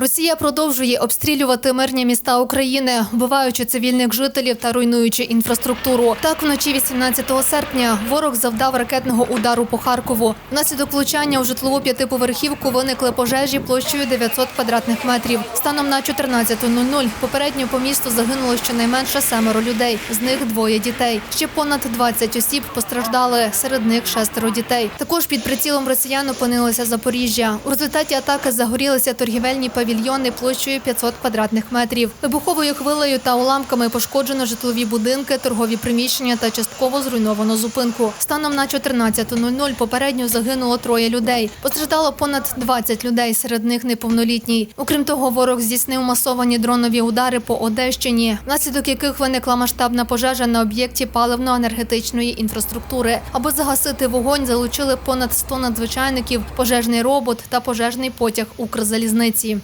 Росія продовжує обстрілювати мирні міста України, вбиваючи цивільних жителів та руйнуючи інфраструктуру. Так, вночі 18 серпня ворог завдав ракетного удару по Харкову. Внаслідок влучання у житлову п'ятиповерхівку виникли пожежі площею 900 квадратних метрів. Станом на 14.00 попередньо по місту загинуло щонайменше семеро людей, з них двоє дітей. Ще понад 20 осіб постраждали, серед них шестеро дітей. Також під прицілом росіян опинилося Запоріжжя. У результаті атаки загорілися торгівельні павільйони площею 500 квадратних метрів. Вибуховою хвилею та уламками пошкоджено житлові будинки, торгові приміщення та частково зруйновано зупинку. Станом на 14.00 попередньо загинуло троє людей. Постраждало понад 20 людей, серед них неповнолітній. Окрім того, ворог здійснив масовані дронові удари по Одещині, внаслідок яких виникла масштабна пожежа на об'єкті паливно-енергетичної інфраструктури. Аби загасити вогонь, залучили понад 100 надзвичайників, пожежний робот та пожежний потяг Укрзалізниці.